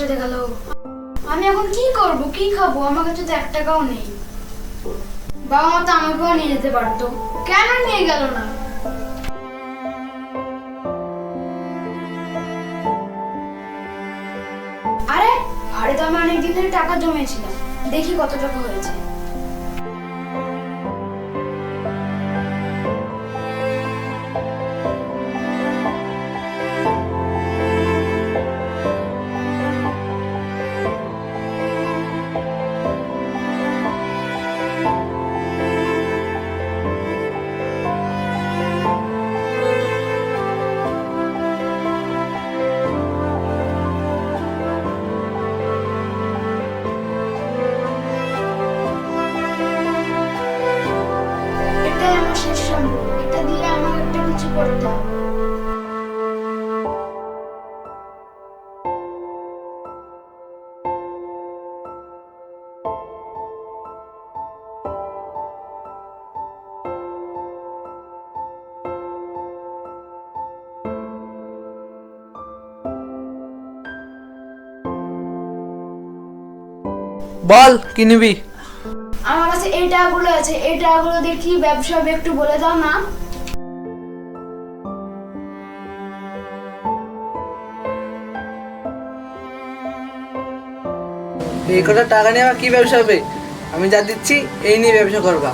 চলে গেল। আমি এখন কি করব? কি খাব? আমার কাছে তো এক টাকাও নেই। বাবা মা তো আমাকেও নিয়ে যেতে পারতো। কেন নিয়ে গেল না? আরে, ঘরে তো আমি অনেকদিন ধরে টাকা জমিয়েছিলাম দেখি কত টাকা হয়েছে। বল কি নিবি? আমার কাছে এই টাকাগুলো আছে এই টাকাগুলো দিয়ে কি ব্যবসা হবে একটু বলে দাও না। এই কটা টাকা নিয়ে আমার কি ব্যবসা হবে? আমি যা দিচ্ছি এই নিয়ে ব্যবসা করবা।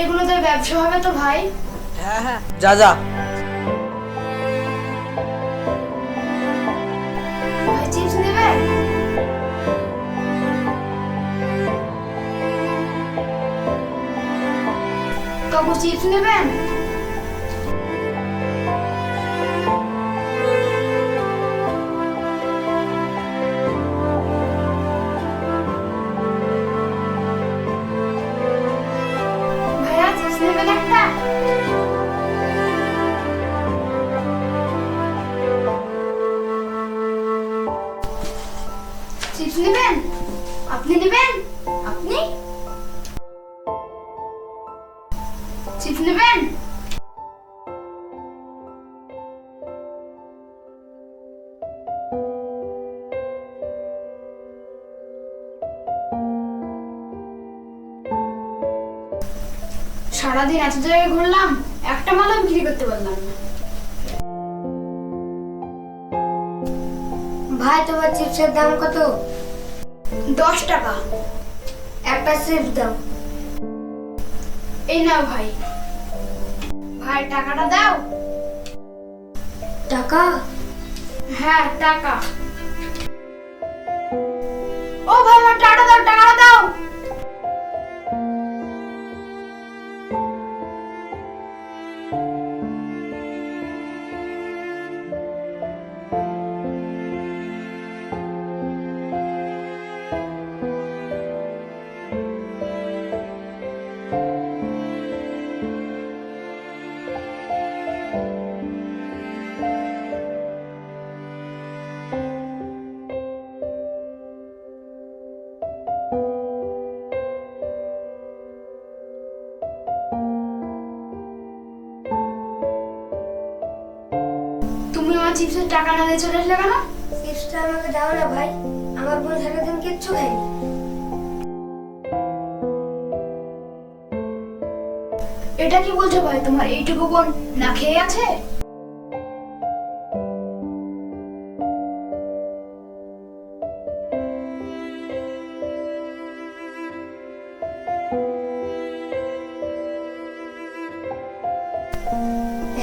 এগুলো তো ব্যবসা হবে তো ভাই? হ্যাঁ হ্যাঁ যা যা। কাকু চিপস সারাদিন এত জায়গায় ঘুরলাম, একটা মালও বিক্রি করতে পারলাম ভাই, তোমার চিপসের দাম কত? দশ টাকা। একটা চিপস দাও। এই না ভাই। ভাই, টাকাটা দাও। টাকা? হ্যাঁ টাকা। ও ভাই, আমার টাকা দাও টাকা চিপসের টাকা না দিয়ে চলে আসলে কেন? চিপসটা আমাকে দাও না ভাই আমার বোন সারাদিন কিচ্ছু খায়নি এটা কি বলছো ভাই তোমার এইটুকু বোন না খেয়ে আছে?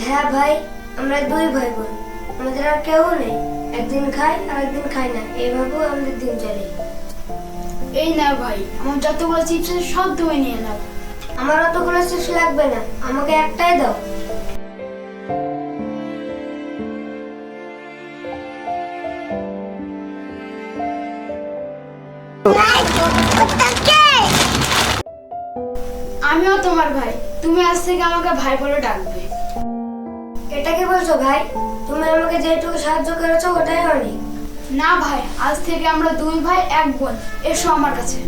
হ্যাঁ ভাই আমরা দুই ভাই বোন। আমাদের আর কেউ নেই। একদিন খাই আর একদিন খাই না। এইভাবেও আমাদের দিন চলে। এই নাও ভাই আমার যতগুলো চিপস সব তুমি নিয়ে নাও। আমার অতগুলো চিপস লাগবে না। আমাকে একটাই দাও। আমিও তোমার ভাই। তুমি আজ থেকে আমাকে ভাই বলে ডাকবে। এটা কি বলছো ভাই? তুমি আমাকে যেটুকু সাহায্য করেছ ওটাই অনেক না ভাই আজ থেকে আমরা দুই ভাই এক বোন। এসো আমার কাছে।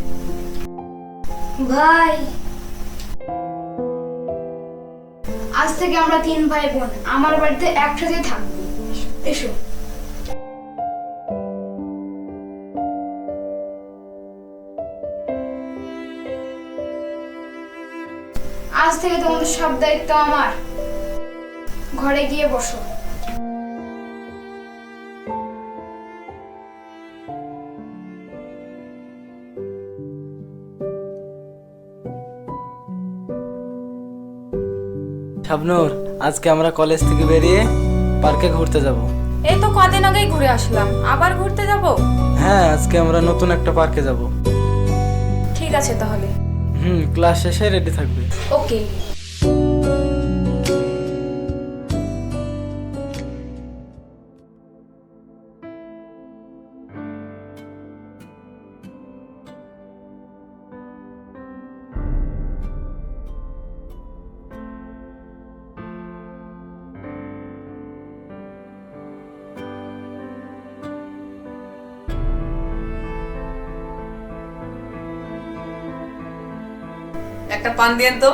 ভাই। আজ থেকে আমরা তিন ভাই বোন। আমার বাড়িতে একসাথে থাকব এসো। আজ থেকে তোমাদের সব দায়িত্ব আমার। ঘরে গিয়ে বসো। শাবনূর আজকে আমরা কলেজ থেকে বেরিয়ে পার্কে ঘুরতে যাব। এই তো কদিন আগেই ঘুরে আসলাম। আবার ঘুরতে যাব? হ্যাঁ আজকে আমরা নতুন একটা পার্কে যাব। ঠিক আছে তাহলে। হুম ক্লাস শেষে রেডি থাকবে। ওকে। একটা পান দিয়েন তো।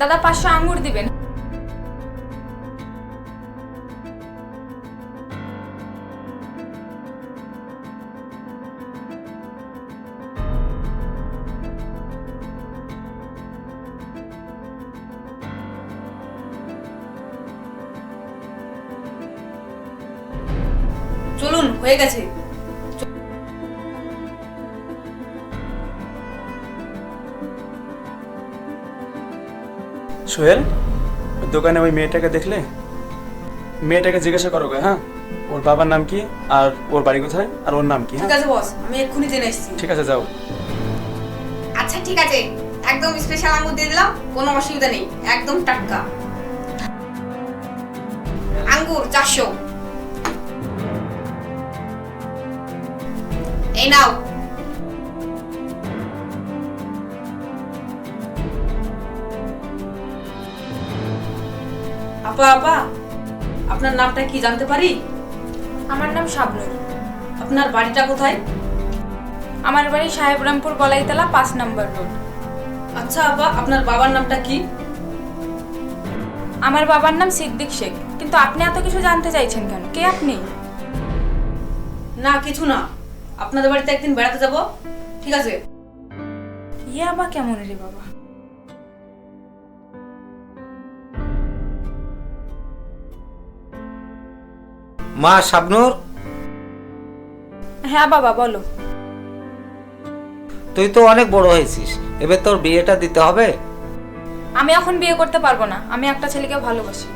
দাদা পাঁচশো আঙ্গুর দিবেন। হয়ে গেছে। সোহেল দোকানে ওই মেয়েটাকে দেখলে? মেয়েটাকে জিজ্ঞাসা করো হ্যাঁ? ওর বাবার নাম কি? আর ওর বাড়ি কোথায়? আর ওর নাম কি ঠিক হ্যাঁ আছে বস আমি এক্ষুনি জেনে এসেছি ঠিক আছে যাও। আচ্ছা ঠিক আছে। একদম স্পেশাল আঙ্গুর দিয়ে দিলাম কোনো অসুবিধা নেই। একদম টাটকা। আঙ্গুর চারশো। এই নাও। আপা আপা আপনার নামটা কি জানতে পারি? আমার নাম শাবনুর। আপনার বাড়িটা কোথায়? আমার বাড়ি সাহেবরামপুর গলাইতলা পাঁচ নম্বর রোড। আচ্ছা আপা আপনার বাবার নামটা কি? আমার বাবার নাম সিদ্দিক শেখ কিন্তু আপনি এত কিছু জানতে চাইছেন কেন? কে আপনি? না কিছু না। আপনাদের বাড়িতে একদিন বেড়াতে যাব? ঠিক আছে? ইয়ে আবার কেমন রে বাবা? মা শাবনুর? হ্যাঁ বাবা বলো। তুই তো অনেক বড় হয়েছিস। এবার তোর বিয়েটা দিতে হবে? আমি এখন বিয়ে করতে পারব না। আমি একটা ছেলেকে ভালোবাসি।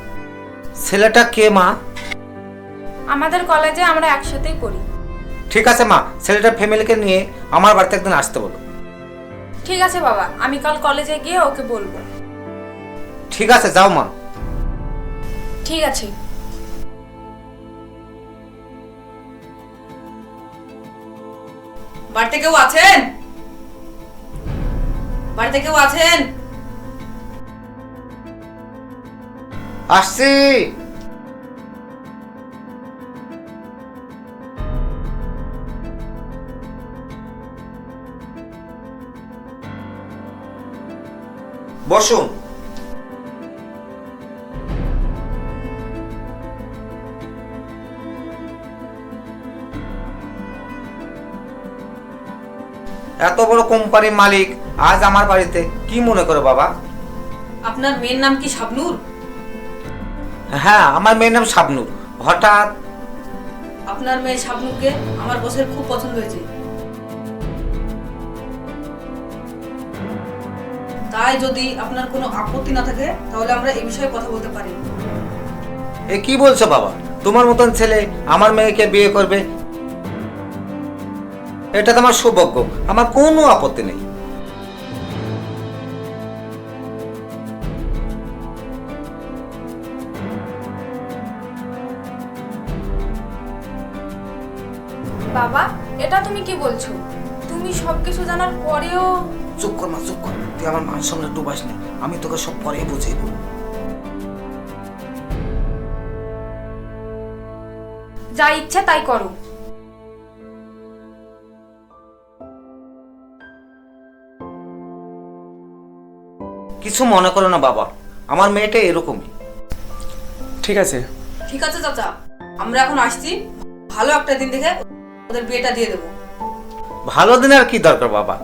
ছেলেটা কে মা? আমাদের কলেজে আমরা একসাথেই পড়ি। ঠিক আছে মা ছেলেটার ফ্যামিলিকে নিয়ে আমার বাড়িতে একদিন আসতে বলো। ঠিক আছে বাবা আমি কাল কলেজে গিয়ে ওকে বলব। ঠিক আছে যাও মা। ঠিক আছে। বাড়িতে কেউ আছেন? বাড়িতে কেউ আছেন? আসছি। বসুন এত বড় কোম্পানির মালিক আজ আমার বাড়িতে কি মনে করো বাবা? আপনার মেয়ের নাম কি শাবনুর? হ্যাঁ আমার মেয়ের নাম শাবনুর। হঠাৎ আপনার মেয়ে শাবনুরকে আমার বসের খুব পছন্দ হয়েছে। তাই যদি আপনার কোনো আপত্তি না থাকে তাহলে আমরা এই বিষয়ে কথা বলতে পারি। এ কি বলছো বাবা? তোমার মতন ছেলে আমার মেয়েকে বিয়ে করবে? এটা তো আমার সৌভাগ্য। আমার কোনো আপত্তি নেই। বাবা এটা তুমি কি বলছো? তুমি সবকিছু জানার পরেও চুপ কর মা চুপ কর। তুই আমার মান সামনে ডুবাস নি আমি তোকে সব পরে বুঝিয়ে দেবো। যা ইচ্ছে তাই করো। কিছু মনে করো না বাবা আমার মেয়েটা এরকমই। ঠিক আছে। ঠিক আছে চাচা আমরা এখন আসছি। ভালো একটা দিন দেখে ওদের বিয়েটা দিয়ে দেবো। ভালো দিন আর কি দরকার বাবা?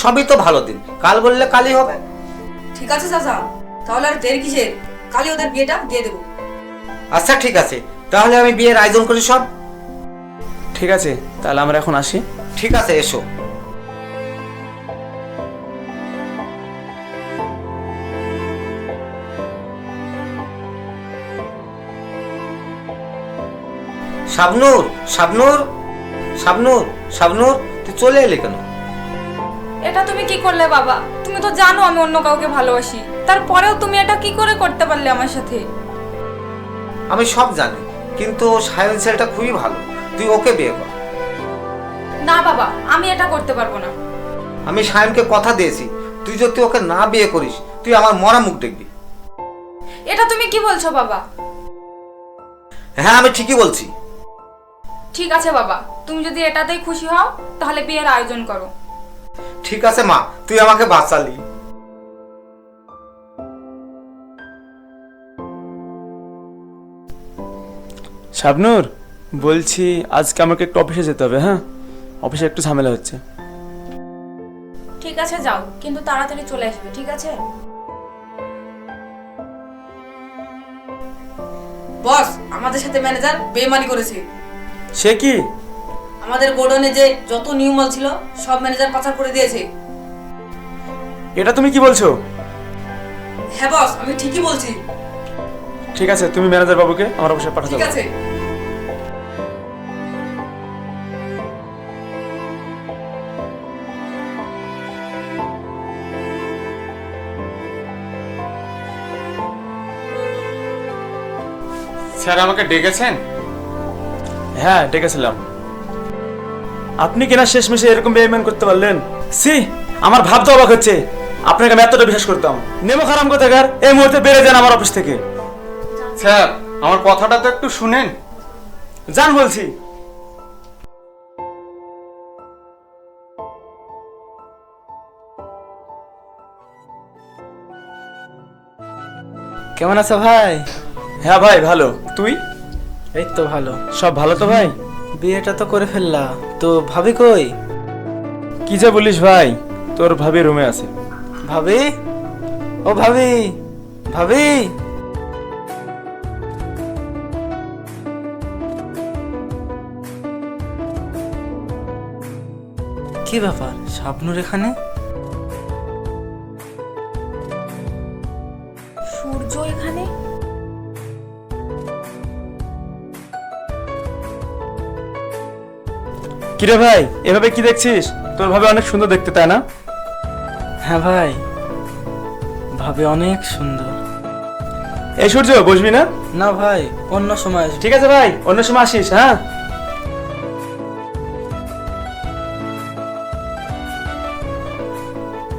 সবই তো ভালো দিন। কাল বললে কালই হবে। ঠিক আছে চাচা তাহলে আর দেরি কিসের? কালই ওদের বিয়েটা দিয়ে দেবো। আচ্ছা ঠিক আছে। তাহলে আমি বিয়ের আয়োজন করি সব। ঠিক আছে তাহলে আমরা এখন আসি। ঠিক আছে এসো। শাবনুর শাবনুর শাবনুর শাবনুর তুই চলে এলি কেন? এটা তুমি কি করলে বাবা? তুমি তো জানো আমি অন্য কাউকে ভালোবাসি। তারপরেও তুমি এটা কি করে করতে পারলে আমার সাথে? আমি সব জানি কিন্তু সায়ন ছেলেটা খুবই ভালো। তুই ওকে বিয়ে কর। না বাবা আমি এটা করতে পারব না। আমি সায়নকে কথা দিয়েছি তুই যদি ওকে না বিয়ে করিস তুই আমার মরা মুখ দেখবি। এটা তুমি কি বলছো বাবা? হ্যাঁ আমি ঠিকই বলছি। ঠিক আছে বাবা তুমি যদি এটাতেই খুশি হও তাহলে বিয়ের আয়োজন করো। ঠিক আছে মা তুই আমাকে বাঁচালি। শাবনুর বলছি আজকে আমাকে একটু অফিসে যেতে হবে হ্যাঁ? অফিসে একটু ঝামেলা হচ্ছে। ঠিক আছে যাও কিন্তু তাড়াতাড়ি চলে আসবে ঠিক আছে? বস আমাদের সাথে ম্যানেজার বেমানি করেছে। সে কি? আমাদের গোডনে যে যত নিউ মাল ছিল সব ম্যানেজার পাচার করে দিয়েছে। এটা তুমি কি বলছো? হ্যাঁ বস আমি ঠিকই বলছি। ঠিক আছে তুমি ম্যানেজার বাবুকে আমার অফিসে পাঠাতে ঠিক আছে। স্যার আমাকে ডেকেছেন? হ্যাঁ ডেকেছিলাম। আপনি কিনা শেষমেশে এরকম বেইমান করতে পারলেন? সি আমার ভাবতে অবাক হচ্ছে। আপনাকে আমি এতটা বিশ্বাস করতাম। নেমো খারাম কোথাকার? এই মুহূর্তে বেড়ে যান আমার অফিস থেকে। স্যার আমার কথাটা তো একটু শুনেন। যান বলছি। কেমন আছো ভাই? হ্যাঁ ভাই ভালো। তুই? এই তো ভালো। সব ভালো তো ভাই? বিয়েটা তো করে ফেললা। তো ভাবি কই? কি যা বলিস ভাই তোর ভাবি রুমে আছে। ভাবি? ও ভাবি ভাবি? কি ব্যাপার স্বপ্নুর এখানে? সূর্য এখানে? কিরে ভাই এভাবে কি দেখছিস? তোর ভাবে অনেক সুন্দর দেখতে তাই না? হ্যাঁ ভাই ভাবে অনেক সুন্দর। এই সূর্য বসবি না? না ভাই অন্য সময় আসবি। ঠিক আছে ভাই অন্য সময় আসিস হ্যাঁ?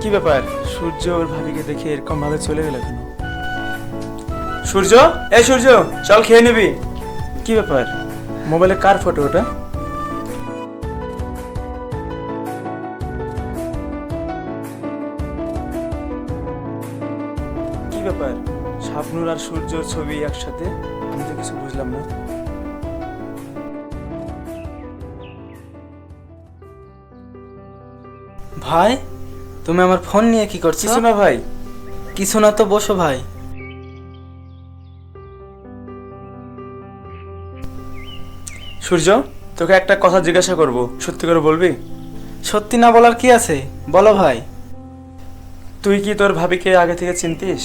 কি ব্যাপার? সূর্য ওর ভাবিকে দেখে এরকম ভাবে চলে গেল কেন? সূর্য? এই সূর্য চল খেয়ে নিবি। কি ব্যাপার? মোবাইলে কার ফটো ওটা? ব্যাপার। স্বপ্নুর আর সূর্যর ছবি একসাথে আমি তো কিছু বুঝলাম না। ভাই তুমি আমার ফোন নিয়ে কি করছ? কিছু না ভাই। কিছু না তো বসো ভাই। সূর্য তোকে একটা কথা জিজ্ঞাসা করব। সত্যি করে বলবি? সত্যি না বলার কি আছে? বলো ভাই। তুই কি তোর ভাবিকে আগে থেকে চিনতিস?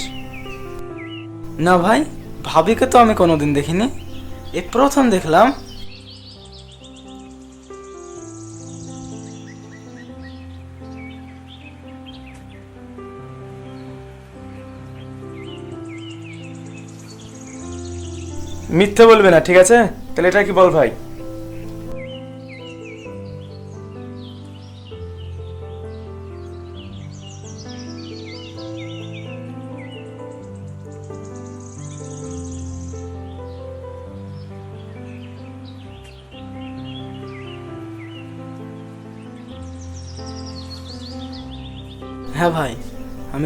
না ভাই, ভাবিকে তো আমি কোনোদিন দেখিনি। এই প্রথম দেখলাম। মিথ্যে বলবে না, ঠিক আছে? তাহলে এটা কি বল ভাই?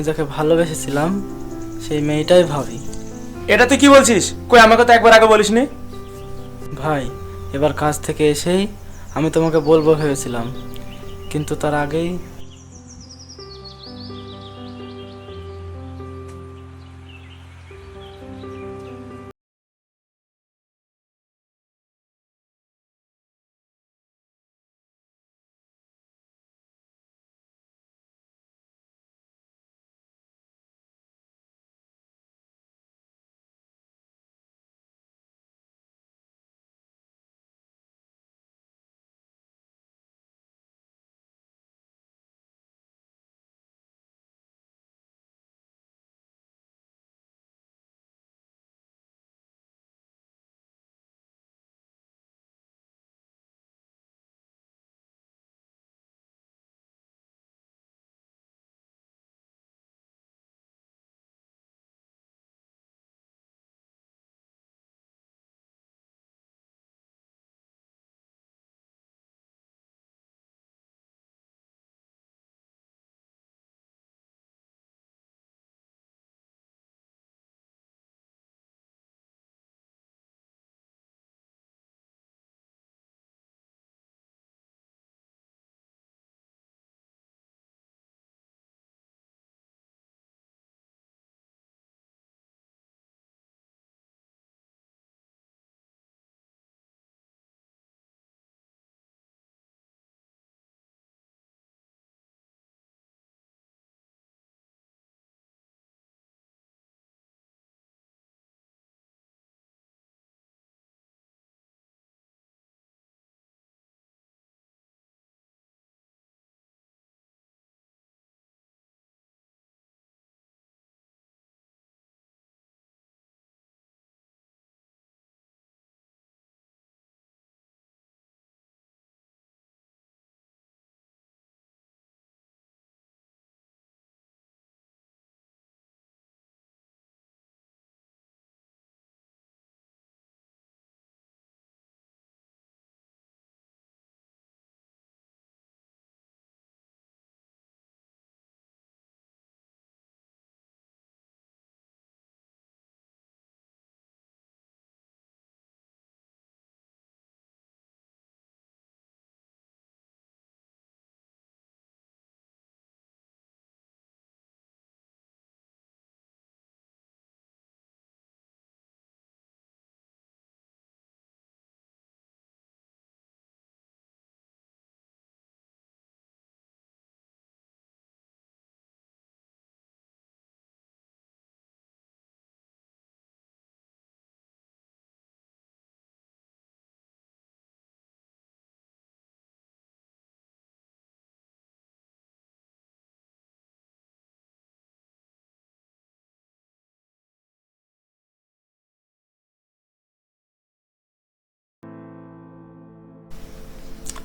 আমি যাকে ভালোবেসেছিলাম সেই মেয়েটাই ভাবি। এটা তুই কি বলছিস? কই আমাকে তো একবার আগে বলিসনি? ভাই এবার কাজ থেকে এসেই আমি তোমাকে বলব ভেবেছিলাম। কিন্তু তার আগেই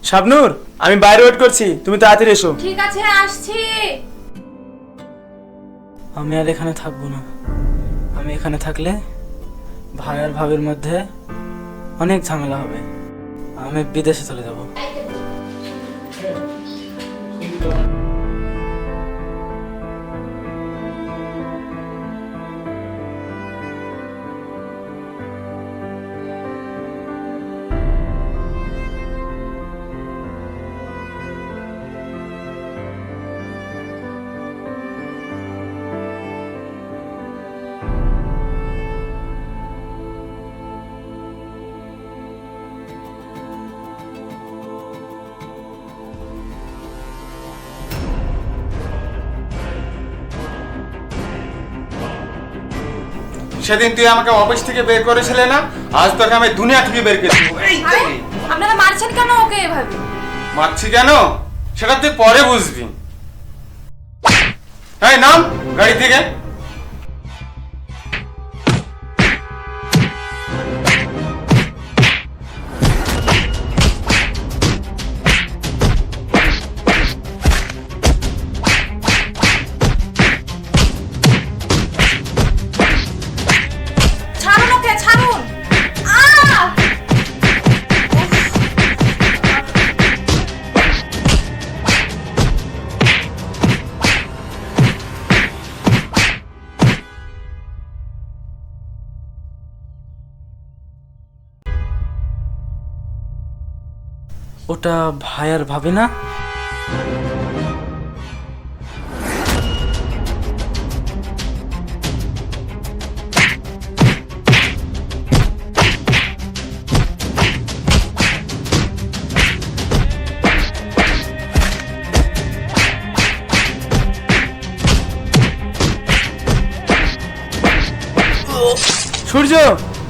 শাবনুর আমি বাইরে ওয়েট করছি তুমি তাড়াতাড়ি এসো। ঠিক আছে আসছি। আমি আর এখানে থাকব না। আমি এখানে থাকলে ভাই আর ভাবির মধ্যে অনেক ঝামেলা হবে। আমি বিদেশে চলে যাব। সেদিন তুই আমাকে অফিস থেকে বের করেছিলে না? আজ তোকে আমি দুনিয়া থেকে বের করে দেবো। এই তো। আরে আপনারা মারছেন কেন ওকে এভাবে? মারছি কেন? সেটা তুই পরে বুঝবি। এই নাম গাড়ি থেকে। ওটা ভাই আর ভাবি না? সূর্য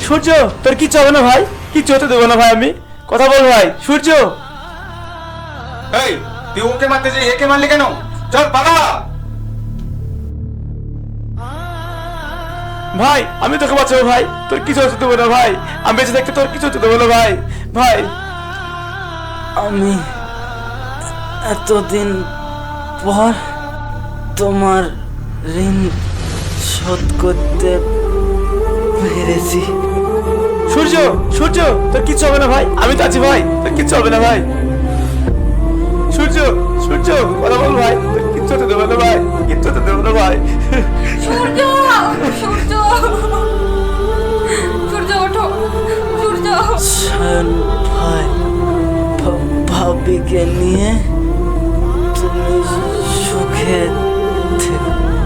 সূর্য, তোর কিচ্ছু হবে না ভাই? কিচ্ছু হতে দেবো না ভাই আমি? কথা বল ভাই, সূর্য! এই তুই ওকে মারতে যে একে মারলি কেন? চল পালা! ভাই আমি তোকে বাঁচাবো ভাই। তোর কিছু হতে দেবো না ভাই। আমি বেঁচে থাকতে তোর কিছু হতে দেবো না ভাই। ভাই আমি এতদিন পর তোমার ঋণ শোধ করতে পেরেছি। সূর্য সূর্য তোর কিচ্ছু হবে না ভাই। আমি তো আছি ভাই। তোর কিচ্ছু হবে না ভাই। সূর্য সূর্য কথা বল ভাই। কিচ্ছু হতে দেবো না ভাই কিচ্ছু হতে দেবো না ভাই। সূর্য সূর্য। সূর্য ওঠো। সূর্য। ভাই ভাবিকে নিয়ে তুমি সুখে থেকো।